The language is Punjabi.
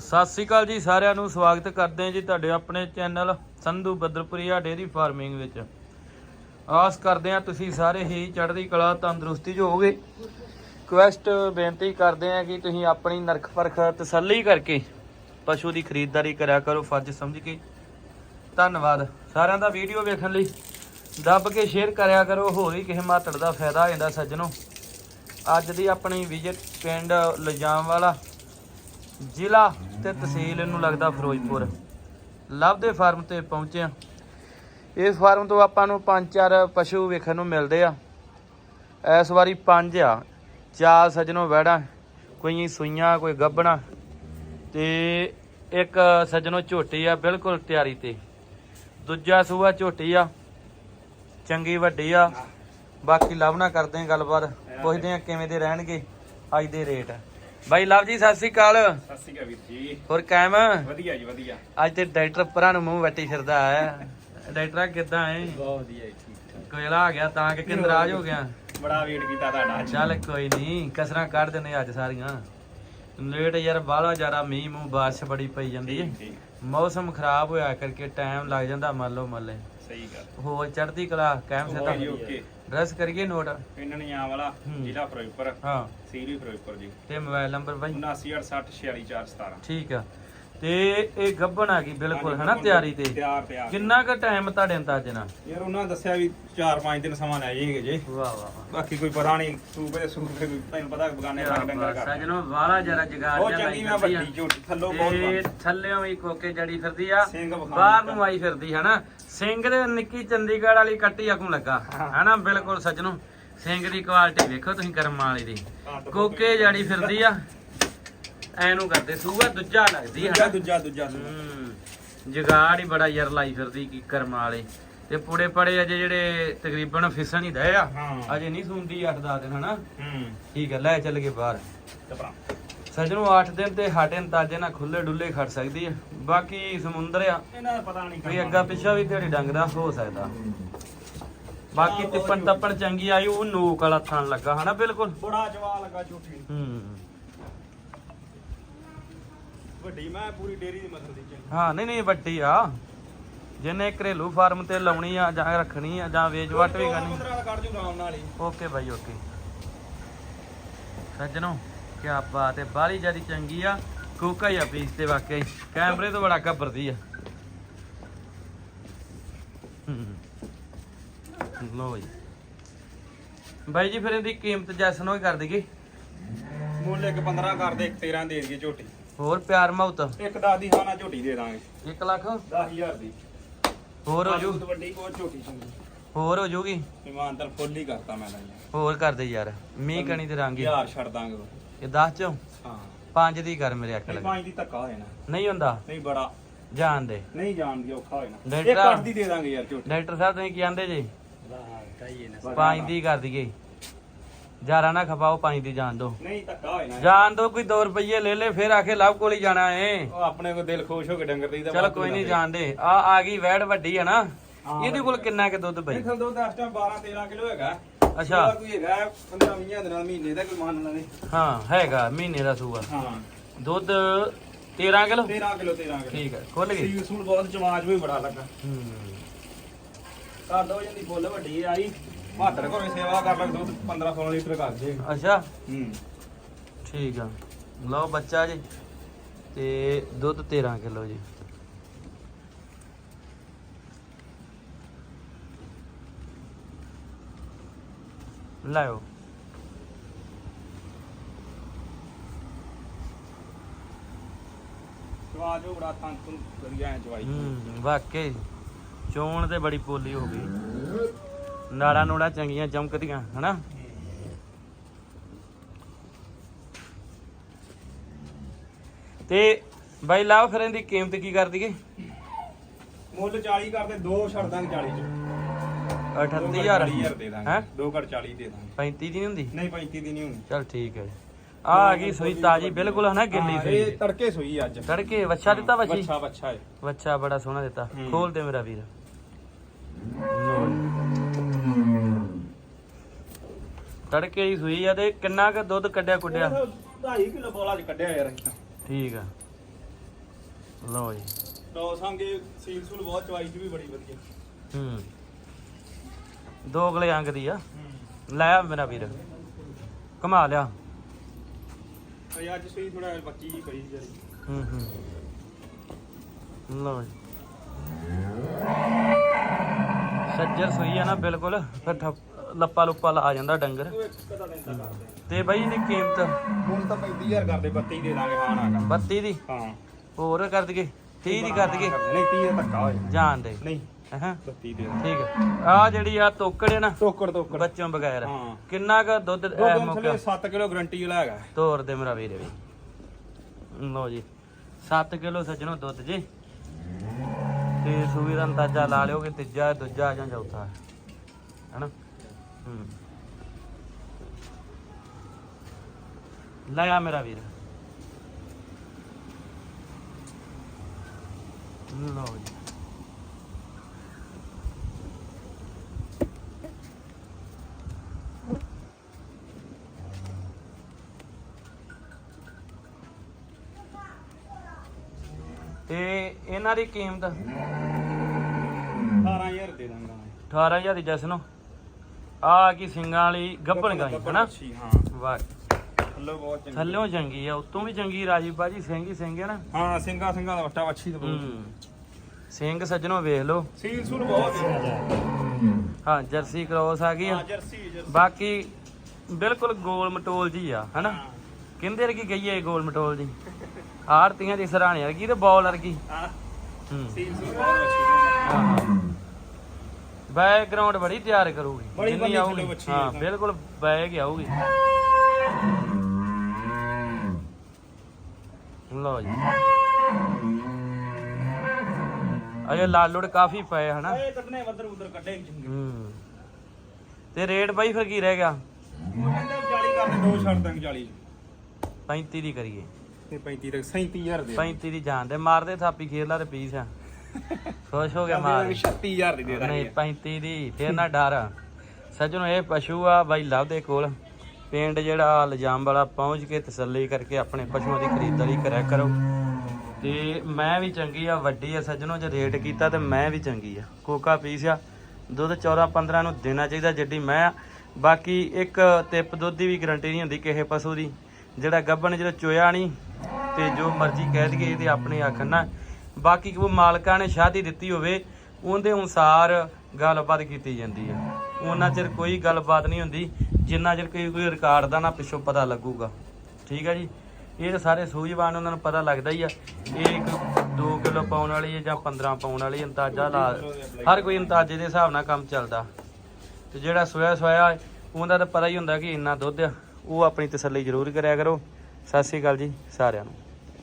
ਸਤਿ ਸ੍ਰੀ ਅਕਾਲ ਜੀ, ਸਾਰਿਆਂ ਨੂੰ ਸਵਾਗਤ ਕਰਦੇ ਹਾਂ ਜੀ ਤੁਹਾਡੇ ਆਪਣੇ channel Sandhu Baddarpuria dairy farming ਵਿੱਚ। ਆਸ ਕਰਦੇ ਹਾਂ ਤੁਸੀਂ ਸਾਰੇ ਹੀ ਚੜ੍ਹਦੀ ਕਲਾ, ਤੰਦਰੁਸਤੀ 'ਚ ਹੋਵੋਗੇ। ਕੁਐਸਟ ਬੇਨਤੀ ਕਰਦੇ ਹਾਂ ਕਿ ਤੁਸੀਂ ਆਪਣੀ ਨਰਖ ਪਰਖ ਤਸੱਲੀ ਕਰਕੇ ਪਸ਼ੂ ਦੀ ਖਰੀਦਦਾਰੀ ਕਰਿਆ ਕਰੋ, ਫਰਜ਼ ਸਮਝ ਕੇ। ਧੰਨਵਾਦ। ਸਾਰਿਆਂ ਦਾ ਵੀਡੀਓ ਵੇਖਣ ਲਈ ਦੱਬ ਕੇ ਸ਼ੇਅਰ ਕਰਿਆ ਕਰੋ, ਹੋਰ ਵੀ ਕਿਸੇ ਮਾਤੜ ਦਾ ਫਾਇਦਾ ਹੋ ਜਾਂਦਾ ਸੱਜਣੋ। ਅੱਜ ਦੀ ਆਪਣੀ ਵਿਜ਼ਿਟ ਪਿੰਡ ਲਜਾਮ ਵਾਲਾ ਜ਼ਿਲ੍ਹਾ ਤੇ ਤਹਿਸੀਲ ਨੂੰ ਲੱਗਦਾ ਫਿਰੋਜ਼ਪੁਰ। ਲੱਭਦੇ ਫਾਰਮ ਤੇ ਪਹੁੰਚੇ ਆ ਇਸ ਫਾਰਮ ਤੋਂ ਆਪਾਂ ਨੂੰ ਪੰਜ ਚਾਰ ਪਸ਼ੂ ਵੇਖਣ ਨੂੰ ਮਿਲਦੇ ਆ। ਇਸ ਵਾਰੀ ਪੰਜ ਆ। ਚਾਰ ਸੱਜਣੋ ਵੈੜਾਂ ਕੋਈ ਸੂਈਆਂ, ਕੋਈ ਗੱਬਣਾ ਤੇ ਇੱਕ ਸੱਜਣੋ ਝੋਟੀ ਆ, ਬਿਲਕੁਲ ਤਿਆਰੀ ਤੇ। ਦੂਜਾ ਸੂਆ ਝੋਟੀ ਆ, ਚੰਗੀ ਵੱਡੀ ਆ। ਬਾਕੀ ਲਵ ਨਾ ਕਰਦੇ ਆ ਗੱਲਬਾਤ, ਪੁੱਛਦੇ ਆ ਕਿਵੇਂ ਦੇ ਰਹਿਣਗੇ, ਅੱਜ ਦੇ ਰੇਟ। ਬਾਈ ਲਵ ਜੀ ਸਤਿ ਸ੍ਰੀ ਅਕਾਲ। ਸਤਿ ਸ਼੍ਰੀ ਅਕਾਲ ਵੀਰ ਜੀ। ਹੋਰ ਕਾਇਮ? ਵਧੀਆ ਜੀ ਵਧੀਆ। ਅੱਜ ਤੇ ਡਾਕਟਰ ਪਰਾਂ ਨੂੰ ਮੂੰਹ ਵੱਟੀ ਫਿਰਦਾ ਹੈ। ਡਾਕਟਰ ਕਿੱਦਾਂ ਹੈ ਬਹੁਤ ਵਧੀਆ ਜੀ ਠੀਕ ਠਾਕ। ਕੋਇਲਾ ਆ ਗਿਆ ਤਾਂ ਕਿ ਨਾਰਾਜ਼ ਹੋ ਗਿਆ? ਬੜਾ ਵੇਟ ਕੀਤਾ ਤੁਹਾਡਾ ਅੱਜ। ਚੱਲ ਕੋਈ ਨਹੀਂ ਕਸਰਾਂ ਕੱਢ ਦਿੰਦੇ ਅੱਜ ਸਾਰੀਆਂ। ਲੇਟ ਯਾਰ ਬਾਹਲਾ ਜ਼ਿਆਦਾ ਮੀਂਹ ਮੂੰਹ ਬਾਰਿਸ਼ ਬੜੀ ਪਈ ਜਾਂਦੀ ਹੈ। ਮੌਸਮ ਖਰਾਬ ਹੋਇਆ ਕਰਕੇ ਟਾਈਮ ਲੱਗ ਜਾਂਦਾ ਮੰਨ ਲਓ ਮੱਲੇ ਸਹੀ ਗੱਲ। ਹੋਰ ਚੜ੍ਹਦੀ ਕਲਾ ਕਾਇਮ ਓਕੇ ਜੀ ਸਤਾ ਓਕੇ ਡਰੈਸ ਕਰੀਏ ਨੋਟ ਪਿੰਡ ਨਿਆਂ ਵਾਲਾ। ਜ਼ਿਲ੍ਹਾ ਫਿਰੋਜ਼ਪੁਰ। ਹਾਂ। ਸੀਰੀ ਫਿਰੋਜ਼ਪੁਰ ਜੀ। ਤੇ ਮੋਬਾਈਲ ਨੰਬਰ ਬਾਈ? 7986646417 ਠੀਕ ਆ। ਤੇ ਇਹ ਗੱਬਣ ਆ ਗਈ ਬਿਲਕੁਲ ਹਨਾ ਤਿਆਰੀ ਤੇ? ਤਿਆਰ ਤਿਆਰ। ਕਿੰਨਾ ਕੁ ਟਾਈਮ ਤੁਹਾਡੇ ਅੰਦਾਜ਼ੇ ਨਾਲ? ਯਾਰ ਉਹਨਾਂ ਦੱਸਿਆ ਵੀ 4-5 ਦਿਨ ਸਮਾਂ ਲੈ ਜਾਏਗੇ ਜੀ। ਵਾਹ ਵਾਹ ਬਾਕੀ ਕੋਈ ਪਤਾ ਨਹੀਂ ਦੇ ਸੂਪੇ ਕੋਈ ਤੈਨੂੰ ਪਤਾ ਬਗਾਨੇ ਰੰਗ ਡੰਗਾ ਕਰ ਸਜਣੋ ਵਾਲਾ ਜਰਾ ਜਗਾੜ ਉਹ ਜਿਹਾ ਚੰਗੀ ਮੈਂ। ਵੱਡੀ ਝੋਟੀ ਥੱਲੋਂ ਬਹੁਤ। ਥੱਲਿਓਂ ਵੀ ਕੋਕੇ ਜੜੀ ਫਿਰਦੀ ਆ ਬਾਹਰ। ਨੂੰ ਆਈ ਫਿਰਦੀ ਹਨਾ? ਸਿੰਘ ਦੇ ਨਿੱਕੀ ਚੰਡੀਗੜ੍ਹ ਵਾਲੀ ਕੱਟੀ ਆਕੂ ਲੱਗਾ। ਹਨਾ ਬਿਲਕੁਲ ਸਜਣੋ। ਸਿੰਘ ਦੀ ਕੁਆਲਿਟੀ ਵੇਖੋ ਤੁਸੀਂ ਕਰਮਾਂ ਵਾਲੀ ਦੀ। ਹਾਂ, ਕੋਕੇ ਜੜੀ ਫਿਰਦੀ ਆ। ਐਨੂੰ ਕਰਦੇ ਸੂਆ ਦੂਜਾ ਲੱਗਦੀ ਦੂਜਾ ਹਨਾ। ਦੂਜਾ ਦੂਜਾ ਹੂੰ ਜਗਾੜ ਹੀ ਬੜਾ ਯਾਰ ਲਾਈ ਫਿਰਦੀ ਕੀ ਕਰਮਾਂ ਵਾਲੇ। ਤੇ ਪੁੜੇ ਪੜੇ ਅਜੇ ਜਿਹੜੇ ਤਕਰੀਬਨ ਫਿਸਣ ਹੀ ਦਏ ਆ। ਹਾਂ। ਅਜੇ ਨਹੀਂ ਸੁਣਦੀ 8-10 ਦਿਨ ਹਨਾ। ਹੂੰ। ਠੀਕ ਹੈ ਲੈ ਚੱਲ ਗਏ ਬਾਹਰ। ਸੱਜਣੋ 8 ਦਿਨ ਤੇ ਸਾਡੇ ਅੰਦਾਜ਼ੇ ਨਾਲ ਖੁੱਲੇ ਡੁੱਲੇ ਖੜ ਸਕਦੀ ਹੈ। ਬਾਕੀ ਸਮੁੰਦਰ ਆ ਇਹਨਾਂ ਦਾ ਪਤਾ ਨਹੀਂ ਕੋਈ ਅੱਗਾ ਪਿੱਛਾ ਵੀ ਤੇਰੀ ਡੰਗ ਦਾ ਹੋ ਸਕਦਾ। ਬਾਕੀ ਤਿੱਪਣ ਤੱਪਣ ਚੰਗੀ ਆਈ ਉਹ ਨੋਕ ਵਾਲਾ ਥਣ ਲੱਗਾ ਹਨਾ? ਬਿਲਕੁਲ। ਬੜਾ ਜਵਾ ਲੱਗਾ ਨੂੰ। ਹੂੰ। ਵੱਡੀ ਮੈਂ ਪੂਰੀ ਡੇਰੀ ਦੀ ਮਸਲ ਦੀ ਚੰਗੀ। ਹਾਂ ਨਹੀਂ ਨਹੀਂ ਵੱਡੀ ਆ। ਜਿਹਨੇ ਘਰੇਲੂ ਫਾਰਮ ਤੇ ਲਾਉਣੀ ਆ ਜਾਂ ਰੱਖਣੀ ਆ ਜਾਂ ਵੇਚ ਵਟ ਵੀ ਕਰਨੀ। ਦਾ ਕੱਢ ਜੂ ਆਰਾਮ ਨਾਲ ਹੀ। ਓਕੇ ਬਾਈ ਓਕੇ। ਸੱਜਣੋ ਕੀ ਬਾਤ ਹੈ ਬਾਲੀ ਜਿਆਦੀ ਚੰਗੀ ਆ। ਕੋਕਾ ਹੀ ਆ ਪੀਸ ਤੇ ਵਾਕਈ ਕੈਮਰੇ ਤੋਂ ਬੜਾ ਘੱਬਰਦੀ ਆ। ਜੀ ਬਾਈ। ਜੀ ਫਿਰ ਇਹਦੀ ਕੀਮਤ ਜੈਸਨ ਹੋਈ ਕਰ ਦਈਏ ਮੁੱਲ ਇੱਕ 15 ਕਰਦੇ ਇੱਕ 13 ਦੇ ਦਈਏ ਝੋਟੀ। ਹੋਰ ਪਿਆਰ ਮੁਹੱਬਤ? ਇੱਕ 10 ਦੀ ਹਾਨਾ ਝੋਟੀ ਦੇ ਦਾਂਗੇ। 1 ਲੱਖ? 10000 ਦੀ। ਹੋਰ ਹੋ ਜੂ? ਵੱਡੀ ਬਹੁਤ ਝੋਟੀ ਚੰਗੀ। ਹੋਰ ਹੋ ਜੂਗੀ? ਇਮਾਨਦਾਰ ਫੁੱਲ ਹੀ ਕਰਤਾ ਮੈਂ ਤਾਂ ਯਾਰ ਹੋਰ ਕਰ ਦੇ ਯਾਰ ਮੀਂਹ ਕਣੀ ਤੇ ਰੰਗ ਹੀ। ਯਾਰ ਛੱਡ ਦਾਂਗੇ ਇਹ 10 ਚੋਂ? ਹਾਂ। 5 ਦੀ ਕਰ ਮੇਰੇ ਅੱਖ ਲੱਗ। ਪੰਜ ਦੀ ਧੱਕਾ ਹੋ ਜਾਣਾ। ਨਹੀਂ ਹੁੰਦਾ? ਨਹੀਂ ਬੜਾ। ਜਾਣ ਦੇ। ਨਹੀਂ ਜਾਣ ਦੀ ਔਖਾ ਹੋ ਜਾਣਾ। ਡਾਕਟਰ ਅੱਠ ਦੀ ਦੇ ਦਾਂਗੇ ਯਾਰ ਝੋਟੀ ਡਾਕਟਰ ਸਾਹਿਬ ਤੁਸੀਂ ਕੀ ਆਂਦੇ ਜੀ? ਪੰਜ ਦੀ ਕਰ ਦਈਏ। ਜਾਰਾ ਨਾ ਖਪਾਓ ਪੰਜ ਦੀ ਜਾਣ ਦੋ। ਨਹੀਂ ਧੱਕਾ ਹੋ ਜਾਣਾ। ਜਾਣ ਦੋ ਕੋਈ 2 ਰੁਪਏ ਲੈ ਲੈ ਫਿਰ ਆਖੇ ਲਵ ਕੋਲ ਹੀ ਜਾਣਾ ਏ। ਉਹ ਆਪਣੇ ਕੋ ਦਿਲ ਖੁਸ਼ ਹੋ ਕੇ ਡੰਗਰ ਦੀ ਚਲੋ ਕੋਈ ਨਹੀਂ ਜਾਣਦੇ ਆ ਆ ਗਈ ਵੈੜ ਵੱਡੀ ਹੈ ਨਾ। ਇਹਦੇ ਕੋਲ ਕਿੰਨਾ ਕਿ ਦੁੱਧ ਪਈ ਦੇਖਲ ਦੋ 10 ਟਾਈਮ 12 13 ਕਿਲੋ ਹੈਗਾ। ਅੱਛਾ। ਉਹਦਾ ਕੋਈ ਹੈਗਾ 15 20 ਦਿਨਾਂ ਮਹੀਨੇ ਦਾ ਕੋਈ ਮੰਨ ਲੈਣੇ ਹਾਂ ਹੈਗਾ ਮਹੀਨੇ ਦਾ ਸੂਆ। ਹਾਂ। ਦੁੱਧ 13 ਕਿਲੋ? 13 kilo 13 kilo. ਠੀਕ ਹੈ ਖੁੱਲ ਗਈ। ਸੀਲ ਸੂਲ ਬਹੁਤ ਚਵਾਜ ਵੀ ਬੜਾ ਲੱਗਾ। ਹੂੰ। ਕਰ ਦੋ ਜਾਂਦੀ ਫੁੱਲ ਵੱਡੀ ਆਈ ਮਾਤਰ ਘਰੇ ਸੇਵਾ ਕਰ ਲੱਗ ਦੁੱਧ 15 16 ਲੀਟਰ ਕਰ ਜੇ। ਅੱਛਾ। ਹੂੰ। ਠੀਕ ਆ। ਲਓ ਬੱਚਾ ਜੀ ਤੇ ਦੁੱਧ 13 ਕਿਲੋ ਜੀ। ਲਾਓ ਚਵਾਜ ਉਹ ਬੜਾ ਥਾਂ ਤੋਂ ਵਧੀਆ ਐ ਚਵਾਈ ਹੂੰ ਵਾਕਈ। ਚੋਣ ਤੇ ਬੜੀ ਪੋਲੀ ਹੋ ਗਈ। ਨਾੜਾ ਨੂੜਾ ਚੰਗੀਆਂ ਚਮਕਦੀਆਂ ਹਨਾ? ਤੇ ਬਾਈ ਲਾਓ ਫਿਰ ਇਹਦੀ ਕੀਮਤ ਕੀ ਕਰ ਦਈਏ ਮੁੱਲ 40 ਕਰਦੇ ਦੋ ਛੱਡ ਦਾਂਗੇ 40 ਚ। 38000 2 ਦੇ ਦਾਂਗੇ। ਹੈਂ? ਦੋ ਘੜ 40 ਦੇ ਦਾਂਗੇ। 35 ਦੀ ਨਹੀਂ ਹੁੰਦੀ? ਨਹੀਂ 35 ਦੀ ਨਹੀਂ ਹੋਣੀ ਚਲ ਠੀਕ ਹੈ ਆ ਆ ਗਈ ਸੂਈ ਤਾਜੀ ਬਿਲਕੁਲ ਹਨਾ ਗਿੱਲੀ ਹਾਂ, ਸੂਈ। ਇਹ ਤੜਕੇ ਸੋਈ ਅੱਜ। ਤੜਕੇ ਵੱਛਾ ਦਿੱਤਾ ਵੱਛੀ? ਬੱਚਾ ਬੱਚਾ ਹੈ। ਵੱਛਾ ਬੜਾ ਸੋਹਣਾ ਦਿੱਤਾ। ਹੂੰ। ਖੋਲ ਦੇ ਮੇਰਾ ਵੀਰ। ਤੜਕੇ ਹੀ ਸੂਈ ਆ ਤੇ ਕਿੰਨਾ ਕੁ ਦੁੱਧ ਕੱਢਿਆ ਕੁੱਡਿਆ 2.5 ਕਿਲੋ ਬੋਲਾ ਚ ਕੱਢਿਆ ਯਾਰ ਅਸੀਂ ਤਾਂ। ਠੀਕ ਆ। ਲਓ ਜੀ। ਟੌਸ ਸੰਗੇ ਸੀਲ ਸੂਲ ਬਹੁਤ ਚਵਾਈ ਚ ਵੀ ਬੜੀ ਵਧੀਆ। ਹੂੰ। ਦੋ ਗਲੇ ਅੰਗ ਦੀ ਆ। ਲੈ ਆ ਮੇਰਾ ਵੀਰ। ਕਮਾ ਲਿਆ। ਅਜੇ ਅੱਜ ਸਹੀ ਥੋੜਾ ਬੱਚੀ ਜੀ ਕਰੀ ਜਰੀ। ਹੂੰ ਹੂੰ। ਲਓ ਜੀ। ਸੱਜਰ ਸੋਈ ਆ ਨਾ ਬਿਲਕੁਲ। ਫਿਰ ਠੱਪ- ਲੱਪਾ ਲੁੱਪਾ ਲਾ ਜਾਂਦਾ ਡੰਗਰ। ਉਹ ਇੱਕ ਕਦਾ ਲੈਂਦਾ ਕਰਦੇ। ਤੇ ਬਾਈ ਇਹਦੀ ਕੀਮਤ? ਹੁਣ ਤਾਂ 35000 ਕਰਦੇ 32 ਦੇ ਦਾਂਗੇ ਹਾਂ ਨਾ। 32 ਦੀ? ਹਾਂ। ਹੋਰ ਕਰ ਦਈਏ। 30 ਦੀ ਕਰ ਦਈਏ। ਨਹੀਂ 30 ਦਾ ਧੱਕਾ ਹੋਏ ਜਾਣ ਦੇ। ਨਹੀਂ। ਹਾਂ? 32 ਦੇ ਦਾਂਗੇ ਠੀਕ ਆ ਜਿਹੜੀ ਆ ਤੋਕੜ ਹੈ ਨਾ ਟੋਕੜ ਟੋਕੜ ਬੱਚੋਂ ਬਗੈਰ। ਹਾਂ। ਕਿੰਨਾ ਕ ਦੁੱਧ ਦੋ ਐ ਦਿਨ ਮੌਕਾ? ਥਲੇ 7 ਕਿਲੋ ਗਰੰਟੀ ਵਾਲਾ ਹੈਗਾ। ਤੋਰ ਦੇ ਮੇਰਾ ਵੀਰ ਵੀ। ਲਓ ਜੀ 7 ਕਿਲੋ ਸੱਜਣੋ ਦੁੱਧ ਜੀ। ਤੇ ਸੂਈ ਦਾ ਅੰਦਾਜ਼ਾ ਲਾ ਲਿਓ ਕਿ ਤੀਜਾ ਦੂਜਾ ਜਾਂ ਚੌਥਾ। ਹੈ ਹੈਨਾ? ਹੂੰ। ਲੈ ਆ ਮੇਰਾ ਵੀਰ। ਲਓ ਜੀ। ਤੇ ਇਹਨਾਂ ਦੀ ਕੀਮਤ 18000 ਦੇ ਦਾਂਗਾ 18000 ਦੀ ਜਸਨੋ। ਆ ਕੀ ਸਿੰਗਾਂ ਵਾਲੀ ਗੱਭਣ ਗਾਈ ਹਨਾ? ਹਾਂ। ਵਾਹ। ਥੱਲੇ ਬਹੁਤ ਚੰਗੀ। ਥੱਲਿਓਂ ਚੰਗੀ ਆ ਉੱਤੋਂ ਵੀ ਚੰਗੀ ਰਾਜੀ ਬਾਜੀ ਸਿੰਘ ਹੀ ਸਿੰਘ ਹੈ ਨਾ? ਹਾਂ ਸਿੰਘਾ ਸਿੰਘਾ ਦਾ ਵੱਟਾ ਅੱਛੀ ਤੇ ਬਹੁਤ। ਸਿੰਘ ਸੱਜਣੋ ਵੇਖ ਲਓ। ਸੀਲ ਸੂਲ ਬਹੁਤ ਹੈ। ਹਾਂ ਜਰਸੀ ਕ੍ਰੋਸ ਆ ਗਈ ਆ। ਜਰਸੀ ਬਾਕੀ ਬਿਲਕੁਲ ਗੋਲ ਮਟੋਲ ਜੀ ਆ ਹਨਾ? ਕਹਿੰਦੇ ਰਗੀ ਗਈ ਹੈ ਗੋਲ ਮਟੋਲ ਜੀ? ਆੜਤੀਆਂ ਦੀ ਸਰਾਣੇ ਵਰਗੀ ਤੇ ਬॉल ਵਰਗੀ। ਹਾਂ। ਬਹੁਤ ਅੱਛੀ ਬੈਕਗ੍ਰਾਉਂਡ ਬੜੀ ਤਿਆਰ ਕਰੂਗੀ। ਜਿੰਨੀ ਵੱਛੀ ਹਾਂ। ਬਿਲਕੁਲ ਬੈਗ ਆਊਗੀ। ਲਓ ਜੀ। ਅਜੇ ਲਾਲੁੜ ਕਾਫੀ ਪਏ ਹਨਾ? ਇਹ ਕੱਢਨੇ ਵੱਧਰ ਉਧਰ ਕੱਢੇ ਹੂੰ। ਤੇ ਰੇਟ ਬਾਈ ਫਿਰ ਕੀ ਰਹਿ ਗਿਆ? ਉਹ ਕਹਿੰਦੇ 40 ਕਰਦੇ ਦੋ ਛੱਡ ਦਾਂਗੇ 40 35 ਦੀ ਕਰੀਏ। ਤੇ 35 ਤੱਕ 37000 ਦੇ 35 ਦੀ ਜਾਣ ਦੇ ਮਾਰਦੇ ਥਾਪੀ ਖੇਡ ਲਾ ਤੇ ਪੀਸ। ਆ ਖੁਸ਼ ਹੋ ਗਿਆ ਮਾਰ 36000 ਦੀ। ਦੇ ਨਹੀਂ ਦਾਂਗੇ। 35 ਦੀ ਫੇਰ ਨਾ ਡਰ। ਸੱਜਣੋ ਇਹ ਪਸ਼ੂ ਆ ਬਾਈ ਲਵ ਦੇ ਕੋਲ। ਪਿੰਡ ਜਿਹੜਾ ਲਜਾਮ ਵਾਲਾ ਪਹੁੰਚ ਕੇ ਤਸੱਲੀ ਕਰਕੇ ਆਪਣੇ ਪਸ਼ੂਆਂ ਦੀ ਖਰੀਦਦਾਰੀ ਕਰਿਆ ਕਰੋ। ਤੇ ਮੈਂ ਵੀ ਚੰਗੀ ਆ ਵੱਡੀ ਆ ਸੱਜਣੋ ਜੇ ਰੇਟ ਕੀਤਾ ਤੇ ਮੈਂ ਵੀ ਚੰਗੀ ਆ। ਕੋਕਾ ਪੀਸ ਆ ਦੁੱਧ 14 15 ਨੂੰ ਦੇਣਾ ਚਾਹੀਦਾ ਜਿੱਡੀ ਮੈਂ ਬਾਕੀ ਇੱਕ ਤਿਪ ਦੁੱਧ ਦੀ ਵੀ ਗਰੰਟੀ ਨਹੀਂ ਹੁੰਦੀ ਕਿਸੇ ਪਸ਼ੂ ਦੀ। ਜਿਹੜਾ ਗੱਭਣ ਜਿਹੜਾ ਚੋਇਆ ਨਹੀਂ ਤੇ ਜੋ ਮਰਜ਼ੀ ਕਹਿ ਦਈਏ ਇਹਦੇ ਆਪਣੇ ਆਖਣ ਨਾਲ ਬਾਕੀ ਕੋ ਮਾਲਕਾਂ ਨੇ ਸ਼ਾਦੀ ਦਿੱਤੀ ਹੋਵੇ, ਉਹਦੇ ਅਨੁਸਾਰ ਗੱਲਬਾਤ ਕੀਤੀ ਜਾਂਦੀ ਆ। ਉਹਨਾਂ ਚਿਰ ਕੋਈ ਗੱਲਬਾਤ ਨਹੀਂ ਹੁੰਦੀ, ਜਿੰਨਾ ਚਿਰ ਕੋਈ ਕੋਈ ਰਿਕਾਰਡ ਦਾ ਨਾ ਪਿੱਛੋਂ ਪਤਾ ਲੱਗੂਗਾ। ਠੀਕ ਹੈ ਜੀ? ਇਹ ਤਾਂ ਸਾਰੇ ਸੂਝਵਾਨ ਉਹਨਾਂ ਨੂੰ ਪਤਾ ਲੱਗਦਾ ਹੀ ਆ। ਇਹ ਇੱਕ 2 ਕਿਲੋ ਪਾਉਣ ਵਾਲੀ ਹੈ ਜਾਂ 15 ਪਾਉਣ ਵਾਲੀ, ਅੰਦਾਜ਼ਾ ਲਾ ਹਰ ਕੋਈ ਅੰਦਾਜ਼ੇ ਦੇ ਹਿਸਾਬ ਨਾਲ ਕੰਮ ਚੱਲਦਾ। ਤੇ ਜਿਹੜਾ ਸੋਇਆ ਸੋਇਆ ਉਹਦਾ ਤਾਂ ਪਤਾ ਹੀ ਹੁੰਦਾ ਕਿ ਇੰਨਾ ਦੁੱਧ ਆ। ਉਹ ਆਪਣੀ ਤਸੱਲੀ ਜ਼ਰੂਰ ਕਰਿਆ ਕਰੋ। ਸਤਿ ਸ਼੍ਰੀ ਅਕਾਲ ਜੀ ਸਾਰਿਆਂ ਨੂੰ।